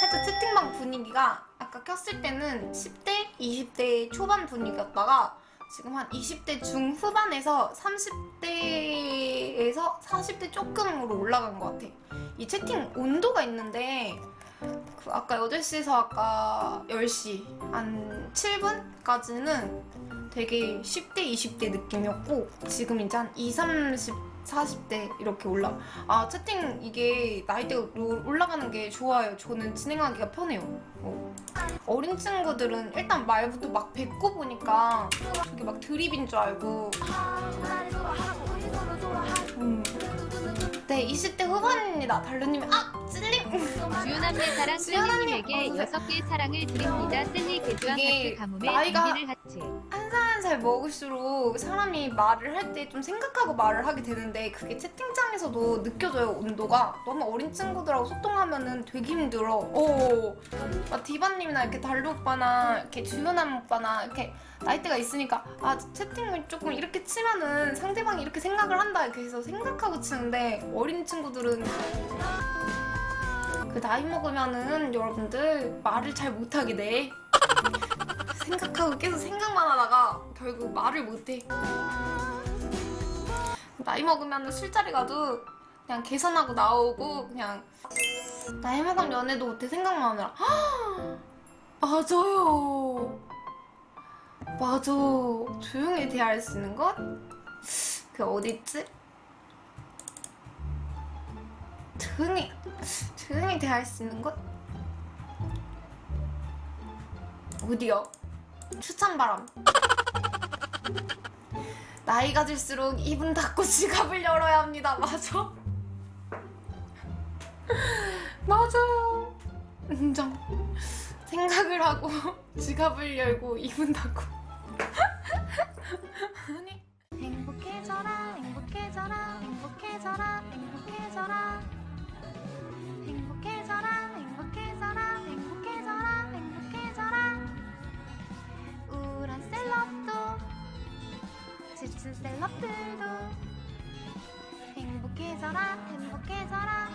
살짝 채팅방 분위기가 아까 켰을 때는 10대, 20대 초반 분위기였다가 지금 한 20대 중후반에서 30대에서 40대 조금으로 올라간 것 같아. 이 채팅 온도가 있는데 그 아까 8시에서 아까 10시 한 7분까지는 되게 10대, 20대 느낌이었고 지금 이제 한 2, 30, 40대 이렇게 올라. 아 채팅 이게 나이대가 올- 올라가는 게 좋아요. 저는 진행하기가 편해요. 어. 어린 친구들은 일단 말부터 막 뱉고 보니까 저게 막 드립인 줄 알고. 음. 네 20대 후반입니다. 달루님이 아 찔링. 주연남매 사랑 주연언니, 셀리님에게 어, 여섯 개 사랑을 드립니다. 셀리 개주한 이게 하트 가뭄에 나이가- 비밀을 하트. 한 살 한 살 먹을수록 사람이 말을 할 때 좀 생각하고 말을 하게 되는데 그게 채팅창에서도 느껴져요 온도가 너무 어린 친구들하고 소통하면은 되게 힘들어 어, 막 디바님이나 이렇게 달루 오빠나 이렇게 주연한 오빠나 이렇게 나이대가 있으니까 아 채팅을 조금 이렇게 치면은 상대방이 이렇게 생각을 한다 이렇게 해서 생각하고 치는데 어린 친구들은 그 나이 먹으면은 여러분들 말을 잘 못하게 돼 생각하고 계속 생각만 하다가 결국 말을 못해. 나이 먹으면 술자리 가도 그냥 계산하고 나오고 그냥 나이 먹은 연애도 못해 생각만 하느라 맞아요. 맞아. 조용히 대할 수 있는 것? 그 어딨지? 조용히 조용히 대할 수 있는 것? 어디요? 추천 바람. 나이가 들수록 입은 닫고 지갑을 열어야 합니다. 맞아? 맞아요. 인정. 생각을 하고 지갑을 열고 입은 닫고. 아니. 셀럽들도 행복해져라 행복해져라